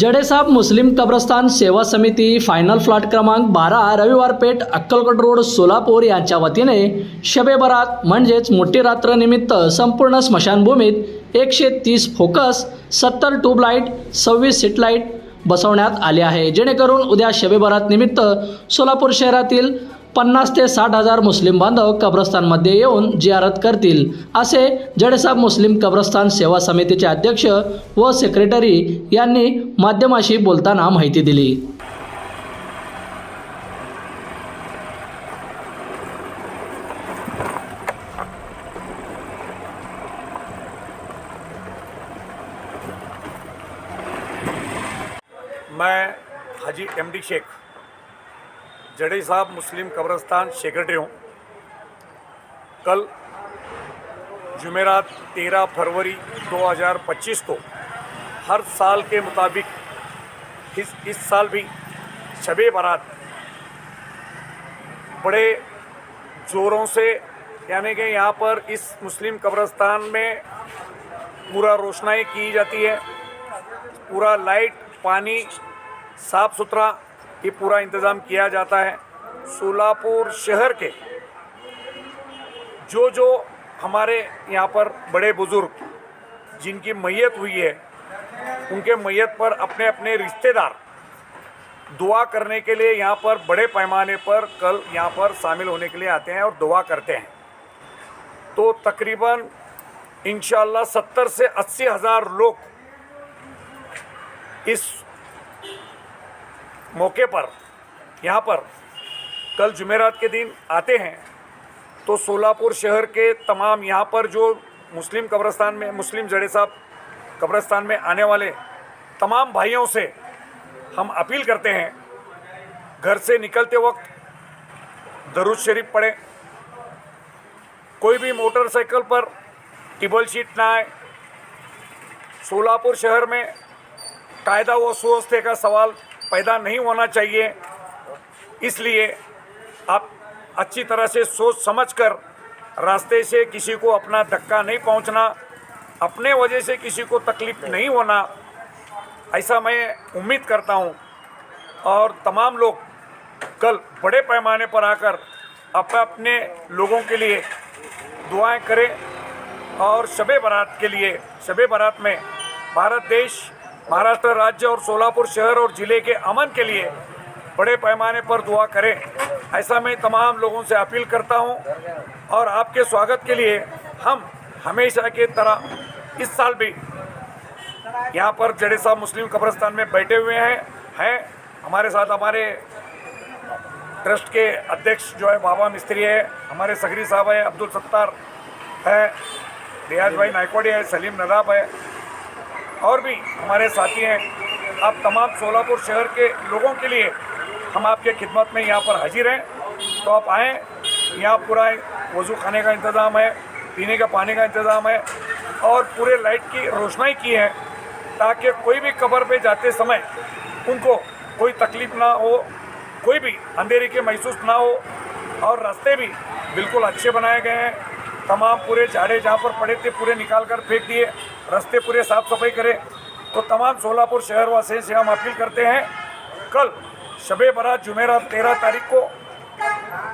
जडेसाब मुस्लिम कब्रस्तान सेवा समिती फायनल फ्लॅट क्रमांक बारा रविवार पेठ अक्कलकोट रोड सोलापूर यांच्या वतीने शबे बरात म्हणजेच मोठी रात्र निमित्त संपूर्ण स्मशानभूमीत एकशे तीस फोकस सत्तर ट्यूबलाईट सव्वीस सीटलाईट बसवण्यात आले आहे. जेणेकरून उद्या शबे बरात निमित्त सोलापूर शहरातील पन्नास ते साठ हजार मुस्लिम बांधव कब्रस्तानमध्ये येऊन जियारत करतील असे जडेसाब मुस्लिम कब्रस्तान सेवा समितीचे अध्यक्ष व सेक्रेटरी यांनी माध्यमाशी बोलताना माहिती दिली. मैं हाजी एम डी शेख जडेजा साहब मुस्लिम कब्रस्तान सेक्रेटरी हूँ। कल जुमेरात 13 फरवरी 2025 को हर साल के मुताबिक, इस इस साल भी शब बारात बड़े ज़ोरों से, यानी कि यहाँ पर इस मुस्लिम कब्रस्तान में पूरा रोशनाई की जाती है। पूरा लाइट, पानी, साफ़ सुथरा ये पूरा इंतज़ाम किया जाता है सोलापुर शहर के। जो जो हमारे यहाँ पर बड़े बुज़ुर्ग जिनकी मैयत हुई है, उनके मैयत पर अपने अपने रिश्तेदार दुआ करने के लिए यहाँ पर बड़े पैमाने पर कल यहाँ पर शामिल होने के लिए आते हैं और दुआ करते हैं। तो तकरीबन इन सत्तर से अस्सी हज़ार लोग इस मौके पर, यहाँ पर कल जुमेरात के दिन आते हैं तो सोलापुर शहर के तमाम यहाँ पर जो मुस्लिम कब्रस्तान में, मुस्लिम जड़े साहब कब्रस्तान में आने वाले तमाम भाइयों से हम अपील करते हैं, घर से निकलते वक्त दरुद शरीफ पढ़ें। कोई भी मोटरसाइकिल पर टिबल शीट ना आए। सोलापुर शहर में कायदा व सुव्यवस्थे का सवाल पैदा नहीं होना चाहिए। इसलिए आप अच्छी तरह से सोच समझकर रास्ते से किसी को अपना धक्का नहीं पहुँचना, अपने वजह से किसी को तकलीफ़ नहीं होना, ऐसा मैं उम्मीद करता हूँ। और तमाम लोग कल बड़े पैमाने पर आकर अपने अपने लोगों के लिए दुआएँ करें और शब बारात के लिए, शब बारात में भारत देश महाराष्ट्र राज्य और सोलापुर शहर और ज़िले के अमन के लिए बड़े पैमाने पर दुआ करें। ऐसा मैं तमाम लोगों से अपील करता हूँ और आपके स्वागत के लिए हम हमेशा के तरह इस साल भी यहाँ पर जड़े साहब मुस्लिम कब्रस्तान में बैठे हुए हैं हैं। हमारे साथ हमारे ट्रस्ट के अध्यक्ष जो है, बाबा मिस्त्री है, हमारे सगरी साहब है, अब्दुल सत्तार है, रियाज भाई नायकवाड़ी है, सलीम नदाब है और भी हमारे साथी हैं। आप तमाम सोलापुर शहर के लोगों के लिए हम आपके खिदमत में यहाँ पर हाजिर हैं। तो आप आएँ, यहाँ पूरा वज़ू खाने का इंतज़ाम है, पीने का पानी का इंतज़ाम है और पूरे लाइट की रोशनाई की है ताकि कोई भी कबर पे जाते समय उनको कोई तकलीफ़ ना हो, कोई भी अंधेरे के महसूस ना हो और रास्ते भी बिल्कुल अच्छे बनाए गए हैं। तमाम पूरे झाड़े जहाँ पर पड़े थे, पूरे निकाल कर फेंक दिए, रास्ते पूरे साफ़ सफ़ाई करें। तो तमाम सोलापुर शहर वासियों से हम अपील करते हैं, कल शब बारात जुमेरात तेरह तारीख को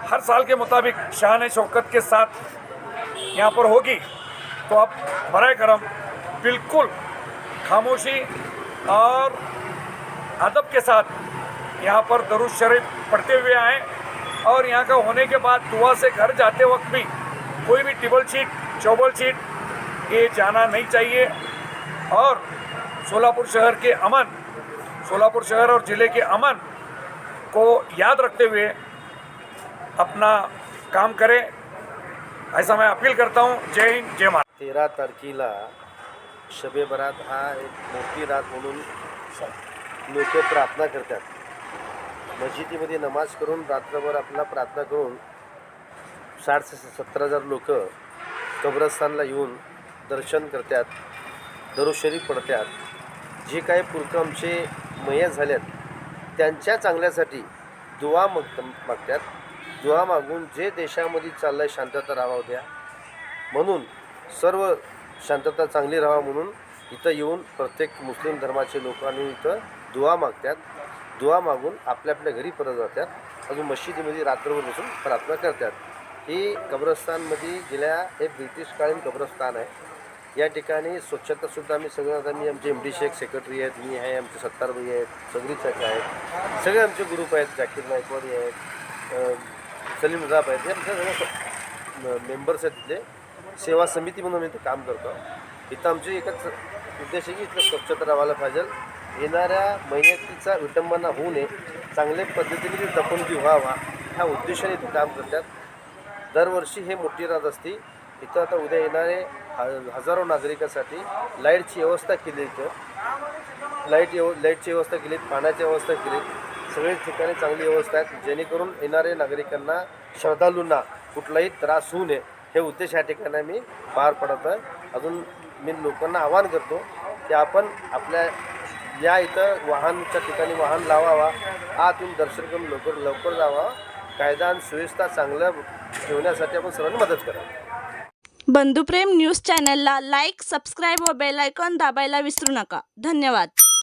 हर साल के मुताबिक शान शौकत के साथ यहाँ पर होगी। तो आप बर करम, बिल्कुल खामोशी और अदब के साथ यहाँ पर दरुद शरीफ पढ़ते हुए आएँ और यहाँ का होने के बाद दुआ से घर जाते वक्त भी कोई भी टेबल शीट चौबल शीट ये जाना नहीं चाहिए। और सोलापुर शहर के अमन, सोलापुर शहर और ज़िले के अमन को याद रखते हुए अपना काम करें, ऐसा मैं अपील करता हूँ। जय हिंद, जय महाराज तेरा तारखेला शबे बरात हा एक मोठी रात म्हणून लोक प्रार्थना करतात. मशिदीमध्ये नमाज़ करून रात्रभर आपला प्रार्थना करून साठ ते सत्तर हजार लोक कब्रस्तानला येऊन दर्शन करतात दरोशरी पडतात. जे काही पुरकं आमचे मय्या झाल्यात त्यांच्या चांगल्यासाठी दुवा मग मागतात. दुवा मागून जे देशामध्ये चाललं आहे शांतता राहावं द्या. म्हणून सर्व शांतता चांगली राहावा म्हणून इथं येऊन प्रत्येक मुस्लिम धर्माचे लोकांनी इथं दुवा मागतात. दुवा मागून आपल्या आपल्या घरी परत जातात. अजून मशिदीमध्ये रात्रभर बसून प्रार्थना करतात. ही कब्रस्तानमध्ये गेल्या हे ब्रिटिशकालीन कब्रस्तान आहे. या ठिकाणी स्वच्छतासुद्धा आम्ही सगळं आता मी आमचे एम डी शेख सेक्रेटरी आहेत मी आहे आमचे सत्तारभाई आहेत सगळी चक आहेत सगळे आमचे ग्रुप आहेत जाकीर नायकवाडी आहेत सलीम रजाब आहेत हे आमच्या सगळ्या मेंबर्स आहेत तिथले. सेवा समिती म्हणून आम्ही इथं काम करतो. इथं आमची एकच उद्देश आहे की इथलं स्वच्छता राहायला पाहिजे. येणाऱ्या महिन्यातीचा विटंबना होऊ नये. चांगल्या पद्धतीने ती जपणूक व्हावा. ह्या उद्देशाने इथं काम करतात. दरवर्षी हे मोठी रात असते. इथं आता उद्या येणारे ह- हजारो नागरिकासाठी लाईटची व्यवस्था केली इथं. लाइट येव लाईटची व्यवस्था केली पाण्याची व्यवस्था केली. सगळ्याच ठिकाणी चांगली व्यवस्था आहे. जेणेकरून येणारे नागरिकांना श्रद्धालूंना कुठलाही त्रास होऊ नये हे उद्देश या ठिकाणी मी पार पडत आहे. अजून मी लोकांना आवाहन करतो की आपण आपल्या या इथं वाहनच्या ठिकाणी वाहन लावावा. आतून दर्शन करून लवकर लवकर जावा. कायदा आणि सुव्यवस्था चांगलं ठेवण्यासाठी आपण सर्वांनी मदत करावी बंधुप्रेम न्यूज चॅनलला लाईक सबस्क्राईब व बेल आयकॉन दाबायला विसरू नका. धन्यवाद.